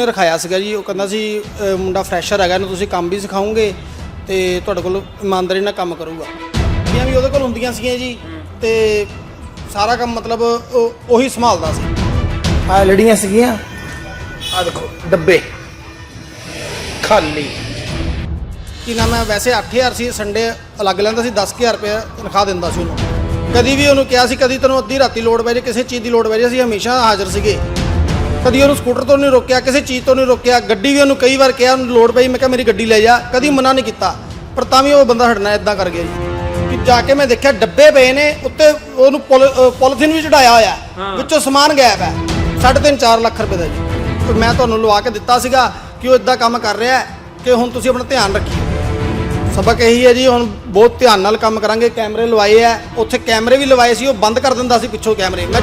ਉਹਨੇ ਰਖਾਇਆ ਸੀਗਾ ਜੀ ਉਹ ਕਹਿੰਦਾ ਸੀ ਅ, ਮੁੰਡਾ ਫਰੈਸ਼ਰ ਹੈਗਾ ਇਹਨੂੰ ਤੁਸੀਂ ਕੰਮ ਵੀ ਸਿਖਾਓਗੇ ਤੇ ਤੁਹਾਡੇ ਕੋਲ ਇਮਾਨਦਾਰੀ ਨਾਲ ਕੰਮ ਕਰੂਗਾ। ਇਹ ਵੀ ਉਹਦੇ ਕੋਲ ਹੁੰਦੀਆਂ ਸੀਗੀਆਂ ਜੀ ਤੇ ਸਾਰਾ ਕੰਮ ਮਤਲਬ ਉਹ- ਉਹੀ ਸੰਭਾਲਦਾ ਸੀ। ਆ ਲੜੀਆਂ ਸੀਗੀਆਂ। ਆ ਦੇਖੋ ਡੱਬੇ। ਖਾਲੀ। ਕੀ ਨਾਮ ਹੈ? ਵੈਸੇ 8000 ਸੀ ਸੰਡੇ ਅਲੱਗ ਲੈਂਦਾ ਸੀ 10000 ਰੁਪਏ ਤਨਖਾਹ ਦਿੰਦਾ ਸੀ ਉਹਨੂੰ। ਕਦੀ ਵੀ ਉਹਨੂੰ ਕਿਹਾ ਸੀ ਕਦੀ ਤੈਨੂੰ ਅੱਧੀ ਰਾਤੀ ਲੋੜ ਪੈ ਜੇ ਕਿਸੇ ਚੀਜ਼ ਦੀ ਲੋੜ ਪੈ ਜੇ ਅਸੀਂ ਹਮੇਸ਼ਾ ਹਾਜ਼ਰ ਸੀਗੇ। ਕਦੀ ਉਹਨੂੰ ਸਕੂਟਰ ਤੋਂ ਨਹੀਂ ਰੋਕਿਆ ਕਿਸੇ ਚੀਜ਼ ਤੋਂ ਨਹੀਂ ਰੋਕਿਆ ਗੱਡੀ ਵੀ ਉਹਨੂੰ ਕਈ ਵਾਰ ਕਿਹਾ ਉਹਨੂੰ ਲੋੜ ਪਈ ਮੈਂ ਕਿਹਾ ਮੇਰੀ ਗੱਡੀ ਲੈ ਜਾ। ਕਦੀ ਮਨਾ ਨਹੀਂ ਕੀਤਾ ਪਰ ਤਾਂ ਵੀ ਉਹ ਬੰਦਾ ਹਟਣਾ ਇਦਾਂ ਕਰ ਗਿਆ ਜੀ। ਕਿ ਜਾ ਕੇ ਮੈਂ ਦੇਖਿਆ ਡੱਬੇ ਪਏ ਨੇ ਉੱਤੇ ਉਹਨੂੰ ਪੋਲੀਥੀਨ ਵੀ ਚੜਾਇਆ ਹੋਇਆ ਵਿੱਚੋਂ ਸਮਾਨ ਗਾਇਬ ਹੈ। 3.5 4 ਲੱਖ ਰੁਪਏ ਦਾ ਜੀ। ਤੇ ਮੈਂ ਤੁਹਾਨੂੰ ਲਵਾ ਕੇ ਦਿੱਤਾ ਸੀਗਾ ਕਿ ਉਹ ਇਦਾਂ ਕੰਮ ਕਰ ਰਿਹਾ ਕਿ ਹੁਣ ਤੁਸੀਂ ਆਪਣਾ ਧਿਆਨ ਰੱਖਿਓ ਸਬਕ ਇਹੀ ਹੈ ਜੀ ਹੁਣ ਬਹੁਤ ਧਿਆਨ ਨਾਲ ਕੰਮ ਕਰਾਂਗੇ। ਕੈਮਰੇ ਲਵਾਏ ਆ ਉੱਥੇ ਕੈਮਰੇ ਵੀ ਲਵਾਏ ਸੀ ਉਹ ਬੰਦ ਕਰ ਦਿੰਦਾ ਸੀ ਪਿੱਛੋਂ ਕੈਮਰੇ। ਮੈਂ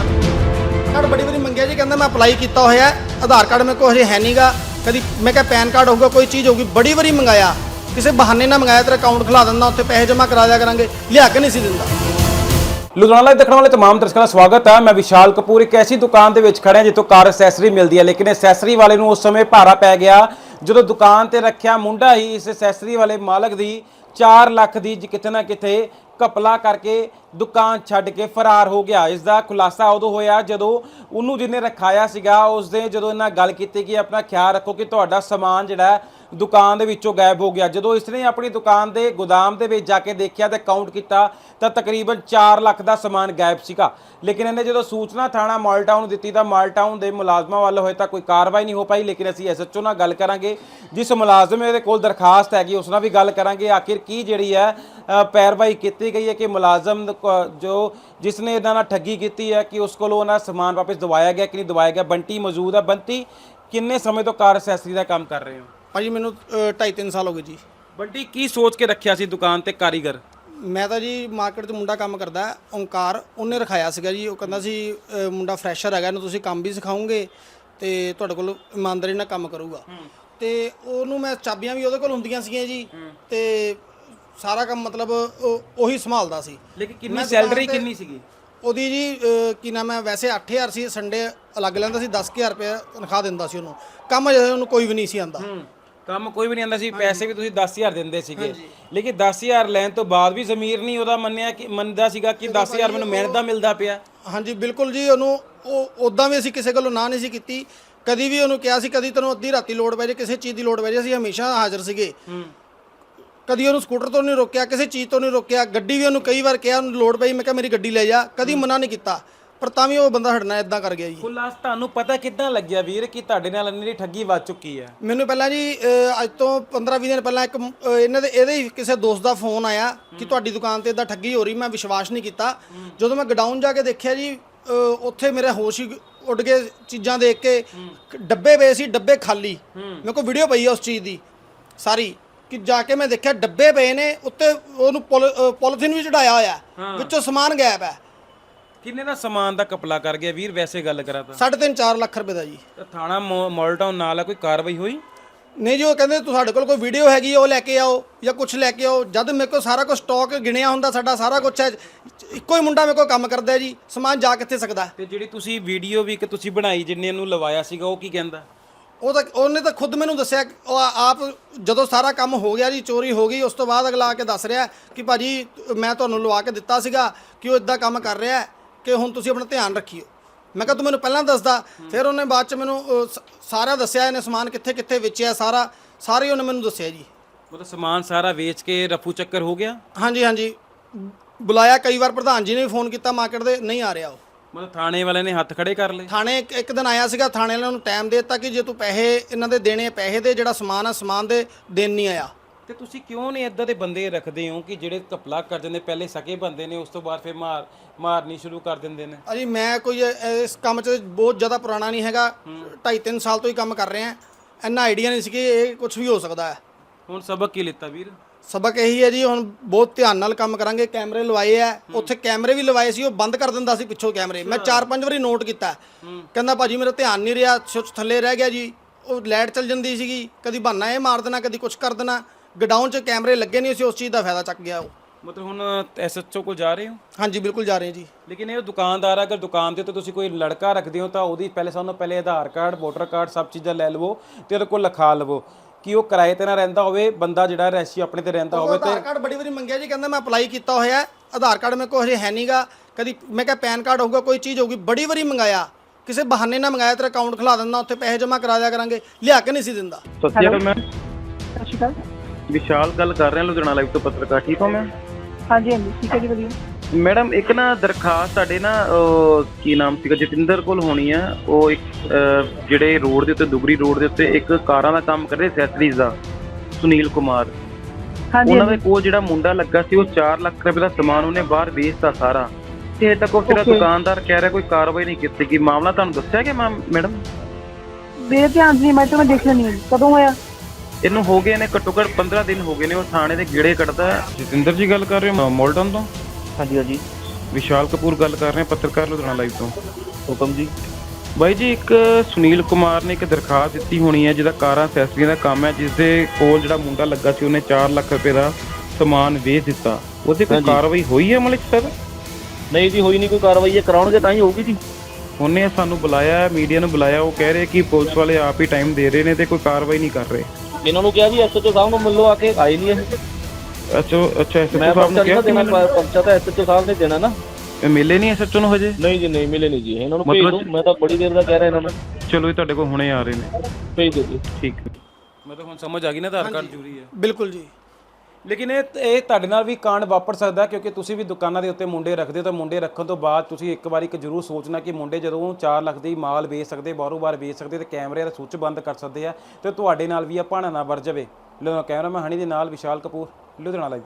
ਕਾਰਡ ਬੜੀ ਵਾਰੀ ਮੰਗਿਆ ਜੀ ਕਹਿੰਦਾ ਮੈਂ ਅਪਲਾਈ ਕੀਤਾ ਹੋਇਆ ਹੈ, ਆਧਾਰ ਕਾਰਡ ਮੇਰੇ ਕੋਲ ਹਜੇ ਹੈ ਨਹੀਂਗਾ ਕਦੀ ਮੈਂ ਕਿਹਾ ਪੈਨ ਕਾਰਡ ਹੋਊਗਾ ਕੋਈ ਚੀਜ਼ ਹੋਊਗੀ ਬੜੀ ਵਾਰੀ ਮੰਗਾਇਆ ਕਿਸੇ ਬਹਾਨੇ ਨਾਲ ਮੰਗਾਇਆ ਤੇਰਾ ਅਕਾਊਂਟ ਖੁਲਾ ਦਿੰਦਾ ਉੱਥੇ ਪੈਸੇ ਜਮ੍ਹਾਂ ਕਰਾ ਦਿਆ ਕਰਾਂਗੇ ਲਿਆ ਕੇ ਨਹੀਂ ਸੀ ਦਿੰਦਾ ਲੁਧਿਆਣਾ ਲਾਈਵ ਦੇਖਣ ਵਾਲੇ तमाम ਦਰਸ਼ਕਾਂ ਦਾ ਸਵਾਗਤ ਹੈ ਮੈਂ ਵਿਸ਼ਾਲ ਕਪੂਰ ਇੱਕ ਐਸੀ ਦੁਕਾਨ ਦੇ ਵਿੱਚ ਖੜਿਆ ਜਿੱਥੋਂ ਕਾਰ ਐਕਸੈਸਰੀ ਮਿਲਦੀ ਹੈ ਲੇਕਿਨ ਐਕਸੈਸਰੀ ਵਾਲੇ ਨੂੰ ਉਸ ਸਮੇਂ ਭਾਰਾ ਪੈ ਗਿਆ ਜਦੋਂ ਦੁਕਾਨ ਤੇ ਰੱਖਿਆ ਮੁੰਡਾ ਹੀ ਇਸ ਐਕਸੈਸਰੀ ਵਾਲੇ ਮਾਲਕ ਦੀ 4 ਲੱਖ ਦੀ ਜ- ਕਿਤੇ ਨਾ ਕਿਤੇ ਕਪਲਾ ਕਰਕੇ ਦੁਕਾਨ ਛੱਡ ਕੇ ਫਰਾਰ ਹੋ ਗਿਆ। ਇਸ ਦਾ ਖੁਲਾਸਾ ਉਦੋਂ ਹੋਇਆ ਜਦੋਂ ਉਹਨੂੰ ਜਿਹਨੇ ਰਖਾਇਆ ਸੀਗਾ ਉਸ ਦੇ ਜਦੋਂ ਇਹਨਾਂ ਗੱਲ ਕੀਤੀ ਕਿ ਆਪਣਾ ਖਿਆਲ ਰੱਖੋ ਕਿ ਤੁਹਾਡਾ ਸਮਾਨ ਜਿਹੜਾ ਦੁਕਾਨ ਦੇ ਵਿੱਚੋਂ ਗਾਇਬ ਹੋ ਗਿਆ। ਜਦੋਂ ਇਸਨੇ ਆਪਣੀ ਦੁਕਾਨ ਦੇ ਗੋਦਾਮ ਦੇ ਵਿੱਚ ਜਾ ਕੇ ਦੇਖਿਆ ਤੇ ਕਾਊਂਟ ਕੀਤਾ ਤਾਂ ਤਕਰੀਬਨ 4 ਲੱਖ ਦਾ ਸਮਾਨ ਗਾਇਬ ਸੀਗਾ। ਲੇਕਿਨ ਇਹਨੇ ਜਦੋਂ ਸੂਚਨਾ ਥਾਣਾ ਮਾਲਟਾਊਨ ਨੂੰ ਦਿੱਤੀ ਤਾਂ ਮਾਲਟਾਊਨ ਦੇ ਮੁਲਾਜ਼ਮਾਂ ਵੱਲ ਹੋਏ ਤਾਂ ਕੋਈ ਕਾਰਵਾਈ ਨਹੀਂ ਹੋ ਪਾਈ। ਲੇਕਿਨ ਅਸੀਂ ਐਸਐਚਓ ਨਾਲ ਗੱਲ ਕਰਾਂਗੇ, ਜਿਸ ਮੁਲਾਜ਼ਮ ਦੇ ਕੋਲ ਦਰਖਾਸਤ ਹੈਗੀ, ਉਸ ਨਾਲ ਵੀ ਗੱਲ ਕਰਾਂਗੇ, ਆਖਿਰ ਕੀ ਜਿਹੜੀ ਹੈ ਪੈਰਵਾਈ ਕੀਤੀ ਗਈ ਹੈ ਕਿ ਮੁਲਾਜ਼ਮ ਜੋ ਜਿਸ ਨੇ ਇਹਨਾਂ ਨਾਲ ਠੱਗੀ ਕੀਤੀ ਹੈ ਕਿ ਉਸ ਕੋਲੋਂ ਉਹਨਾਂ ਸਮਾਨ ਵਾਪਸ ਦਵਾਇਆ ਗਿਆ ਕਿ ਨਹੀਂ ਦਵਾਇਆ ਗਿਆ ਬੰਟੀ ਮੌਜੂਦ ਹੈ ਬੰਟੀ ਕਿੰਨੇ ਸਮੇਂ ਤੋਂ ਕਾਰ ਅਸੈਸਰੀ ਦਾ ਕੰਮ ਕਰ ਰਹੇ ਹੋ? ਭਾਜੀ ਮੈਨੂੰ 2.5 3 ਸਾਲ ਹੋ ਗਏ ਜੀ। ਬੰਟੀ ਕੀ ਸੋਚ ਕੇ ਰੱਖਿਆ ਸੀ ਦੁਕਾਨ ਤੇ ਕਾਰੀਗਰ? ਮੈਂ ਤਾਂ ਜੀ ਮਾਰਕੀਟ 'ਚ ਮੁੰਡਾ ਕੰਮ ਕਰਦਾ ਓਂਕਾਰ ਉਹਨੇ ਰਖਾਇਆ ਸੀਗਾ ਜੀ। ਉਹ ਕਹਿੰਦਾ ਸੀ ਮੁੰਡਾ ਫਰੈਸ਼ਰ ਹੈਗਾ ਇਹਨੂੰ ਤੁਸੀਂ ਕੰਮ ਵੀ ਸਿਖਾਓਗੇ ਤੇ ਤੁਹਾਡੇ ਕੋਲ ਇਮਾਨਦਾਰੀ ਨਾਲ ਕੰਮ ਕਰੂਗਾ। ਤੇ ਉਹਨੂੰ ਮੈਂ ਚਾਬੀਆਂ ਵੀ ਉਹਦੇ ਕੋਲ ਹੁੰਦੀਆਂ ਸੀਗੀਆਂ ਜੀ ਤੇ ਸਾਰਾ ਕੰਮ ਮਤਲਬ ਉਹ- ਉਹੀ ਸੰਭਾਲਦਾ ਸੀ। ਲੇਕਿਨ ਕਿੰਨੀ ਮੈਂ ਸੈਲਰੀ ਤੇ- ਕਿੰਨੀ ਸੀਗੀ? ਉਹਦੀ ਜੀ ਕੀ ਨਾਮ ਹੈ ਵੈਸੇ 8000 ਸੀ ਸੰਡੇ ਅਲੱਗ ਲੈਂਦਾ ਸੀ 10000 ਰੁਪਏ ਤਨਖਾਹ ਦਿੰਦਾ ਸੀ ਉਹਨੂੰ। ਕੰਮ ਅਜੇ ਉਹਨੂੰ ਕੋਈ ਵੀ ਨਹੀਂ ਸੀ ਆਂਦਾ ਕੰਮ ਕੋਈ ਵੀ ਨਹੀਂ ਆਂਦਾ ਸੀ ਪੈਸੇ ਵੀ ਤੁਸੀਂ 10000 ਦਿੰਦੇ ਸੀਗੇ। ਲੇਕਿਨ 10000 ਲੈਣ ਤੋਂ ਬਾਅਦ ਵੀ ਜ਼ਮੀਰ ਨਹੀਂ ਉਹਦਾ ਮੰਨਿਆ ਕਿ ਮੰਨਦਾ ਸੀਗਾ ਕਿ 10000 ਮੈਨੂੰ ਮਿਹਨਤ ਦਾ ਮਿਲਦਾ ਪਿਆ। ਹਾਂਜੀ ਬਿਲਕੁਲ ਜੀ ਉਹਨੂੰ ਉਹ ਉਦਾਂ ਵੀ ਅਸੀਂ ਕਿਸੇ ਕੋਲੋਂ ਨਾ ਨਹੀਂ ਸੀ ਕੀਤੀ। ਕਦੀ ਵੀ ਉਹਨੂੰ ਕਿਹਾ ਸੀ ਕਦੀ ਤੈਨੂੰ ਅੱਧੀ ਰਾਤੀ ਲੋੜ ਪੈ ਜੇ ਕਿਸੇ ਚੀਜ਼ ਦੀ ਲੋੜ ਪੈ ਜੇ ਅਸੀਂ ਹਮੇਸ਼ਾ ਹਾਜ਼ਰ ਸੀਗੇ। ਕਦੀ ਉਹਨੂੰ ਸਕੂਟਰ ਤੋਂ ਨਹੀਂ ਰੋਕਿਆ ਕਿਸੇ ਚੀਜ਼ ਤੋਂ ਨਹੀਂ ਰੋਕਿਆ ਗੱਡੀ ਵੀ ਉਹਨੂੰ ਕਈ ਵਾਰ ਕਿਹਾ ਉਹਨੂੰ ਲੋੜ ਪਈ ਮੈਂ ਕਿਹਾ ਮੇਰੀ ਗੱਡੀ ਲੈ ਜਾ। ਕਦੀ ਮਨਾ ਨਹੀਂ ਕੀਤਾ ਪਰ ਤਾਂ ਵੀ ਉਹ ਬੰਦਾ ਹਟਣਾ ਇਦਾਂ ਕਰ ਗਿਆ ਜੀ। ਖੁਲਾਸ ਤੁਹਾਨੂੰ ਪਤਾ ਕਿੱਦਾਂ ਲੱਗਿਆ ਵੀਰ ਕਿ ਤੁਹਾਡੇ ਨਾਲ ਇੰਨੀ ਠੱਗੀ ਵੱਜ ਚੁੱਕੀ ਹੈ? ਮੈਨੂੰ ਪਹਿਲਾਂ ਜੀ ਅੱਜ ਤੋਂ 15-20 ਦਿਨ ਪਹਿਲਾਂ ਇੱਕ ਇਹਨਾਂ ਦੇ ਇਹਦੇ ਹੀ ਕਿਸੇ ਦੋਸਤ ਦਾ ਫੋਨ ਆਇਆ ਕਿ ਤੁਹਾਡੀ ਦੁਕਾਨ ਤੇ ਇਦਾਂ ਠੱਗੀ ਹੋ ਰਹੀ ਮੈਂ ਵਿਸ਼ਵਾਸ ਨਹੀਂ ਕੀਤਾ। ਜਦੋਂ ਮੈਂ ਗਡਾਊਨ ਜਾ ਕੇ ਦੇਖਿਆ ਜੀ ਉੱਥੇ ਮੇਰੇ ਹੋਸ਼ ਹੀ ਉੱਡ ਗਏ ਚੀਜ਼ਾਂ ਦੇਖ ਕੇ। ਡੱਬੇ ਪਏ ਸੀ ਡੱਬੇ ਖਾਲੀ। ਮੇਰੇ ਕੋਲ ਵੀਡੀਓ ਪਈ ਆ ਉਸ ਚੀਜ਼ ਦੀ ਸਾਰੀ। ਕਿ ਜਾ ਕੇ ਮੈਂ ਦੇਖਿਆ ਡੱਬੇ ਪਏ ਨੇ ਉੱਤੇ ਉਹਨੂੰ ਪੋਲੀਥੀਨ ਵੀ ਚੜਾਇਆ ਹੋਇਆ ਵਿੱਚੋਂ ਸਮਾਨ ਗਾਇਬ ਹੈ। ਕਿੰਨੇ ਦਾ ਸਮਾਨ ਦਾ ਕਪਲਾ ਕਰ ਗਿਆ ਵੀਰ? ਵੈਸੇ ਗੱਲ ਕਰਾਂ ਤਾਂ। 3.5 4 ਲੱਖ ਰੁਪਏ ਦਾ ਜੀ। ਤਾਂ ਥਾਣਾ ਮਾਲਟਾਊਨ ਨਾਲ ਕੋਈ ਕਾਰਵਾਈ ਹੋਈ? ਨਹੀਂ ਜੀ ਉਹ ਕਹਿੰਦੇ ਤੁਹਾਡੇ ਕੋਲ ਕੋਈ ਵੀਡੀਓ ਹੈਗੀ ਉਹ ਲੈ ਕੇ ਆਓ ਜਾਂ ਕੁਝ ਲੈ ਕੇ ਆਓ। ਜਦ ਮੇਰੇ ਕੋਲ ਸਾਰਾ ਕੁਝ ਸਟਾਕ ਗਿਣਿਆ ਹੁੰਦਾ ਸਾਡਾ ਸਾਰਾ ਕੁਝ ਹੈ ਇੱਕੋ ਹੀ ਮੁੰਡਾ ਮੇਰੇ ਕੋਲ ਕੰਮ ਕਰਦਾ ਹੈ ਜੀ ਸਮਾਨ ਜਾ ਕਿੱਥੇ ਸਕਦਾ? ਤੇ ਜਿਹੜੀ ਤੁਸੀਂ ਵੀਡੀਓ ਵੀ ਇੱਕ ਤੁਸੀਂ ਬਣਾਈ ਜਿੰਨੇ ਨੂੰ ਲਵਾਇਆ ਸੀਗਾ ਉਹ ਕੀ ਕਹਿੰਦਾ? ਉਹ ਤਾਂ ਉਹਨੇ ਤਾਂ ਖੁਦ ਮੈਨੂੰ ਦੱਸਿਆ ਕਿ ਉਹ ਆ- ਆਪ ਜਦੋਂ ਸਾਰਾ ਕੰਮ ਹੋ ਗਿਆ ਜੀ ਚੋਰੀ ਹੋ ਗਈ ਉਸ ਤੋਂ ਬਾਅਦ ਅਗਲਾ ਆ ਕੇ ਦੱਸ ਰਿਹਾ ਕਿ ਭਾਜੀ ਮੈਂ ਤੁਹਾਨੂੰ ਲਵਾ ਕੇ ਦਿੱਤਾ ਸੀਗਾ ਕਿ ਉਹ ਇਦਾਂ ਕੰਮ ਕਰ ਰਿਹਾ ਹੈ ਕਿ ਹੁਣ ਤੁਸੀਂ ਆਪਣਾ ਧਿਆਨ ਰੱਖਿਓ। ਮੈਂ ਕਿਹਾ ਤੂੰ ਮੈਨੂੰ ਪਹਿਲਾਂ ਦੱਸਦਾ। ਫਿਰ ਉਹਨੇ ਬਾਅਦ ਚ ਮੈਨੂੰ ਸ- ਸਾਰਾ ਦੱਸਿਆ ਇਹਨੇ ਸਮਾਨ ਕਿੱਥੇ ਕਿੱਥੇ ਵੇਚਿਆ ਸਾਰਾ ਸਾਰੇ ਉਹਨੇ ਮੈਨੂੰ ਦੱਸਿਆ ਜੀ। ਮਤਲਬ ਸਮਾਨ ਸਾਰਾ ਵੇਚ ਕੇ ਰਫੂ ਚੱਕਰ ਹੋ ਗਿਆ? ਹਾਂਜੀ ਹਾਂਜੀ। ਬੁਲਾਇਆ ਕਈ ਵਾਰ ਪ੍ਰਧਾਨ ਜੀ ਨੇ ਵੀ ਫੋਨ ਕੀਤਾ ਮਾਰਕੀਟ ਦੇ ਨਹੀਂ ਆ ਰਿਹਾ ਉਹ। ਮਤਲਬ ਥਾਣੇ ਵਾਲਿਆਂ ਨੇ ਹੱਥ ਖੜੇ ਕਰ ਲਏ? ਥਾਣੇ ਇੱਕ- ਇੱਕ ਦਿਨ ਆਇਆ ਸੀਗਾ ਥਾਣੇ ਵਾਲਿਆਂ ਨੂੰ ਟਾਈਮ ਦੇ ਦਿੱਤਾ ਕਿ ਜੇ ਤੂੰ ਪੈਸੇ ਇਹਨਾਂ ਦੇ ਦੇਣੇ ਪੈਸੇ ਦੇ ਜਿਹੜਾ ਸਮਾਨ ਆ ਸਮਾਨ ਦੇ ਦੇਣ ਨਹੀਂ ਆਇਆ। ਤੇ ਤੁਸੀਂ ਕਿਉਂ ਨਹੀਂ ਇਦਾਂ ਦੇ ਬੰਦੇ ਰੱਖਦੇ ਹੋ ਕਿ ਜਿਹੜੇ ਕਪਲਾ ਕਰ ਜਾਂਦੇ ਪਹਿਲੇ ਸਕੇ ਬੰਦੇ ਨੇ ਉਸ ਤੋਂ ਬਾਅਦ ਫਿਰ ਮਾਰ ਮਾਰਨੀ ਸ਼ੁਰੂ ਕਰ ਦਿੰਦੇ ਨੇ? ਅਜੀ ਮੈਂ ਕੋਈ ਇਹ- ਇਸ ਕੰਮ 'ਚ ਬਹੁਤ ਜ਼ਿਆਦਾ ਪੁਰਾਣਾ ਨਹੀਂ ਹੈਗਾ। 2.5 3 ਸਾਲ ਤੋਂ ਹੀ ਕੰਮ ਕਰ ਰਿਹਾ ਇੰਨਾ ਆਈਡੀਆ ਨਹੀਂ ਸੀ ਕਿ ਇਹ ਕੁਝ ਵੀ ਹੋ ਸਕਦਾ ਹੈ। ਹੁਣ ਸਬਕ ਕੀ ਲਿੱਤਾ ਵੀਰ? ਸਬਕ ਇਹੀ ਹੈ ਜੀ ਹੁਣ ਬਹੁਤ ਧਿਆਨ ਨਾਲ ਕੰਮ ਕਰਾਂਗੇ ਕੈਮਰੇ ਲਵਾਏ ਆ ਉੱਥੇ ਕੈਮਰੇ ਵੀ ਲਵਾਏ ਸੀ ਉਹ ਬੰਦ ਕਰ ਦਿੰਦਾ ਸੀ ਪਿੱਛੋਂ ਕੈਮਰੇ। ਮੈਂ ਚਾਰ ਪੰਜ ਵਾਰੀ ਨੋਟ ਕੀਤਾ। ਕਹਿੰਦਾ ਭਾਜੀ ਮੇਰਾ ਧਿਆਨ ਨਹੀਂ ਰਿਹਾ ਸੁੱਚ ਥੱਲੇ ਰਹਿ ਗਿਆ ਜੀ। ਉਹ ਲਾਈਟ ਚੱਲ ਜਾਂਦੀ ਸੀਗੀ ਕਦੀ ਬਹਾਨਾ ਇਹ ਮਾਰ ਦੇਣਾ ਕਦੀ ਕੁਝ ਕਰ ਦੇਣਾ। ਗਡਾਊਨ 'ਚ ਕੈਮਰੇ ਲੱਗੇ ਨਹੀਂ ਸੀ ਉਸ ਚੀਜ਼ ਦਾ ਫਾਇਦਾ ਚੱਕ ਗਿਆ ਉਹ। ਮਤਲਬ ਹੁਣ ਐਸਐਚਓ ਕੋਲ ਜਾ ਰਹੇ ਹੋ? ਹਾਂਜੀ ਬਿਲਕੁਲ ਜਾ ਰਹੇ ਜੀ। ਲੇਕਿਨ ਇਹ ਦੁਕਾਨਦਾਰ ਆ, ਅਗਰ ਦੁਕਾਨ ਦੇ ਉੱਤੇ ਤੁਸੀਂ ਕੋਈ ਲੜਕਾ ਰੱਖਦੇ ਹੋ ਤਾਂ ਉਹਦੀ ਪਹਿਲੇ ਸਾਨੂੰ ਪਹਿਲੇ ਆਧਾਰ ਕਾਰਡ ਵੋਟਰ ਕਾਰਡ ਸਭ ਚੀਜ਼ਾਂ ਲੈ ਲਵੋ ਤੇ ਉਹਦੇ ਕੋਲ ਲਿਖਾ ਲਵੋ। ਕਿ ਉਹ ਕਿਰਾਏ ਤੇ ਨਾ ਰਹਿੰਦਾ ਹੋਵੇ ਬੰਦਾ ਜਿਹੜਾ ਰੈਸੀ ਆਪਣੇ ਤੇ ਰਹਿੰਦਾ ਹੋਵੇ ਆਧਾਰ ਕਾਰਡ ਬੜੀ ਵਾਰੀ ਮੰਗਿਆ ਜੀ ਕਹਿੰਦਾ ਮੈਂ ਅਪਲਾਈ ਕੀਤਾ ਹੋਇਆ ਹੈ। ਆਧਾਰ ਕਾਰਡ ਮੇਰੇ ਕੋਲ ਹਜੇ ਹੈ ਨਹੀਂਗਾ ਕਦੀ ਮੈਂ ਕਿਹਾ ਪੈਨ ਕਾਰਡ ਹੋਊਗਾ ਕੋਈ ਚੀਜ਼ ਹੋਊਗੀ ਬੜੀ ਵਾਰੀ ਮੰਗਾਇਆ। ਕਿਸੇ ਬਹਾਨੇ ਨਾਲ ਮੰਗਾਇਆ ਤੇਰਾ ਅਕਾਊਂਟ ਖੁਲਾ ਦਿੰਦਾ ਉੱਥੇ ਪੈਸੇ ਜਮ੍ਹਾਂ ਕਰਾ ਦਿਆ ਕਰਾਂਗੇ। ਲਿਆ ਕੇ ਨਹੀਂ ਸੀ ਦਿੰਦਾ। ਸਤਿ ਸ਼੍ਰੀ ਅਕਾਲ ਮੈਮ ਸਤਿ ਸ਼੍ਰੀ ਅਕਾਲ। ਵਿਸ਼ਾਲ ਗੱਲ ਕਰ ਰਿਹਾ ਲੁਧਿਆਣਾ ਲਾਈਵ ਤੋਂ ਪੱਤਰਕਾਰ ਠੀਕ ਹੋ ਮੈਮ ਹਾਂਜੀ ਹਾਂਜੀ ਠੀਕ ਹੈ ਜੀ ਵਧੀਆ। ਮੈਡਮ ਇੱਕ ਨਾ ਦਰਖਾਸਤ ਸਾਡੇ ਨਾ ਉਹ ਕੀ ਨਾਮ ਸੀਗਾ ਜਤਿੰਦਰ ਕੋਲ ਹੋਣੀ ਆ। ਉਹ ਇੱਕ ਅਹ, ਜਿਹੜੇ ਰੋਡ ਦੇ ਉੱਤੇ ਦੁਗਰੀ ਰੋਡ ਦੇ ਉੱਤੇ ਇੱਕ ਕਾਰਾਂ ਦਾ ਕੰਮ ਕਰ ਰਹੇ ਐਕਸੈਸਰੀਜ਼ ਦਾ ਸੁਨੀਲ ਕੁਮਾਰ। ਹਾਂਜੀ ਉਹਨਾਂ ਦੇ ਕੋਲ ਜਿਹੜਾ ਮੁੰਡਾ ਲੱਗਾ ਸੀ ਉਹ 4 ਲੱਖ ਰੁਪਏ ਦਾ ਸਮਾਨ ਉਹਨੇ ਬਾਹਰ ਵੇਚਤਾ ਸਾਰਾ। ਤੇ ਹਜੇ ਤੱਕ ਉਹ Okay. ਦੁਕਾਨਦਾਰ ਕਹਿ ਰਿਹਾ ਕੋਈ ਕਾਰਵਾਈ ਨਹੀਂ ਕੀਤੀ ਕੀ ਮਾਮਲਾ ਤੁਹਾਨੂੰ ਦੱਸਿਆ ਕਿ ਮੈਮ ਮੈਡਮ? ਮੇਰੇ ਧਿਆਨ 'ਚ ਨਹੀਂ ਮੈਂ ਤਾਂ ਮੈਂ ਦੇਖਿਆ ਨਹੀਂ। ਕਦੋਂ ਹੋਇਆ? ਇਹਨੂੰ ਹੋ ਗਏ ਨੇ ਘੱਟੋ ਘੱਟ 15 ਦਿਨ ਹੋ ਗਏ ਨੇ ਉਹ ਥਾਣੇ ਦੇ ਗੇੜੇ ਕੱਢਦਾ। ਜਤਿੰਦਰ ਜੀ ਗੱਲ ਕਰ ਰਹੇ ਹੋ ਮੋਲਟਨ ਤੋਂ? ਹਾਂਜੀ ਹਾਂਜੀ। ਵਿਸ਼ਾਲ ਕਪੂਰ ਗੱਲ ਕਰ ਰਹੇ ਹਾਂ ਪੱਤਰਕਾਰ ਲੁਧਿਆਣਾ ਲਾਈਵ ਤੋਂ। ਹੁਕਮ ਜੀ। ਬਾਈ ਜੀ ਇੱਕ ਸੁਨੀਲ ਕੁਮਾਰ ਨੇ ਇੱਕ ਦਰਖਾਸਤ ਦਿੱਤੀ ਹੋਣੀ ਹੈ ਜਿਹਦਾ ਕਾਰਾਂ ਅਸੈਸਰੀਆਂ ਦਾ ਕੰਮ ਹੈ ਜਿਸ ਦੇ ਕੋਲ ਜਿਹੜਾ ਮੁੰਡਾ ਲੱਗਾ ਸੀ ਉਹਨੇ 4 ਲੱਖ ਰੁਪਏ ਦਾ ਸਮਾਨ ਵੇਚ ਦਿੱਤਾ। ਉਹਦੇ ਕੋਈ ਹਾਂਜੀ। ਕਾਰਵਾਈ ਹੋਈ ਹੈ ਮਲਿਕ ਸਰ? ਨਹੀਂ ਜੀ ਹੋਈ ਨਹੀਂ ਕੋਈ ਕਾਰਵਾਈ ਇਹ ਕਰਾਉਣਗੇ ਤਾਂ ਹੀ ਹੋਊਗੀ ਜੀ। ਉਹਨੇ ਸਾਨੂੰ ਬੁਲਾਇਆ ਮੀਡੀਆ ਨੂੰ ਬੁਲਾਇਆ ਉਹ ਕਹਿ ਰਹੇ ਕਿ ਪੁਲਿਸ ਵਾਲੇ ਆਪ ਹੀ ਟਾਈਮ ਦੇ ਰਹੇ ਨੇ ਤੇ ਕੋਈ ਕਾਰਵਾਈ ਨਹੀਂ ਕਰ ਰਹੇ। ਇਹਨਾਂ ਨੂੰ ਕਿਹਾ ਜੀ ਐਸਐਚਓ ਸਾਹਿਬ ਨੂੰ ਮਿਲੋ ਆ ਕੇ ਆਏ ਨਹੀਂ ਇਹ। ਅੱਛਾ ਅੱਛਾ ਐਸਐਚਓ ਮੈਂ ਸਾਹਿਬ ਪਰਚਾ ਨੂੰ ਕਿਹਾ ਨਹੀਂ ਸੀ ਦੇਣਾ ਪਰਚਾ ਤਾਂ ਐਸਐਚਓ ਸਾਹਿਬ ਨੇ ਦੇਣਾ ਨਾ। ਇਹ ਮਿਲੇ ਨਹੀਂ ਐਸਐਚਓ ਨੂੰ ਹਜੇ? ਨਹੀਂ ਜੀ ਨਹੀਂ ਮਿਲੇ ਨਹੀਂ ਜੀ। ਇਹਨਾਂ ਨੂੰ ਭੇਜ ਮਤਲਬ- ਦਿਓ ਮੈਂ ਤਾਂ ਬੜੀ ਦੇਰ ਦਾ ਕਹਿ ਰਿਹਾ ਇਹਨਾਂ ਨੂੰ। ਚਲੋ ਇਹ ਤੁਹਾਡੇ ਕੋਲ ਹੁਣੇ ਆ ਰਹੇ ਨੇ। ਭੇਜ ਦਿਓ ਜੀ। ਠੀਕ। ਮਤਲਬ ਹੁਣ ਸਮਝ ਆ ਗਈ ਨਾ ਆਧਾਰ ਕਾਰਡ ਜ਼ਰੂਰੀ ਹੈ ਬਿਲਕੁਲ ਜੀ। ਲੇਕਿਨ ਇਹ ਇਹ ਤੁਹਾਡੇ ਨਾਲ ਵੀ ਕਾਂਡ ਵਾਪਰ ਸਕਦਾ ਕਿਉਂਕਿ ਤੁਸੀਂ ਵੀ ਦੁਕਾਨਾਂ ਦੇ ਉੱਤੇ ਮੁੰਡੇ ਰੱਖਦੇ ਹੋ ਤਾਂ ਮੁੰਡੇ ਰੱਖਣ ਤੋਂ ਬਾਅਦ ਤੁਸੀਂ ਇੱਕ ਵਾਰੀ ਇੱਕ ਜ਼ਰੂਰ ਸੋਚਣਾ ਕਿ ਮੁੰਡੇ ਜਦੋਂ 4 ਲੱਖ ਦੀ ਮਾਲ ਵੇਚ ਸਕਦੇ ਬਾਹਰੋਂ ਬਾਹਰ ਵੇਚ ਸਕਦੇ ਤੇ ਕੈਮਰੇ ਦਾ ਸੁੱਚ ਬੰਦ ਕਰ ਸਕਦੇ ਆ ਤੇ ਤੁਹਾਡੇ ਨਾਲ ਵੀ ਆ ਭਾਣਾ ਨਾ ਵਰ ਜਾਵੇ। ਲੁਧਿਆਣਾ ਕੈਮਰਾਮੈਨ ਹਣੀ ਦੇ ਨਾਲ ਵਿਸ਼ਾਲ ਕਪੂਰ। ਲੁਧਿਆਣਾ ਲਾਈਵ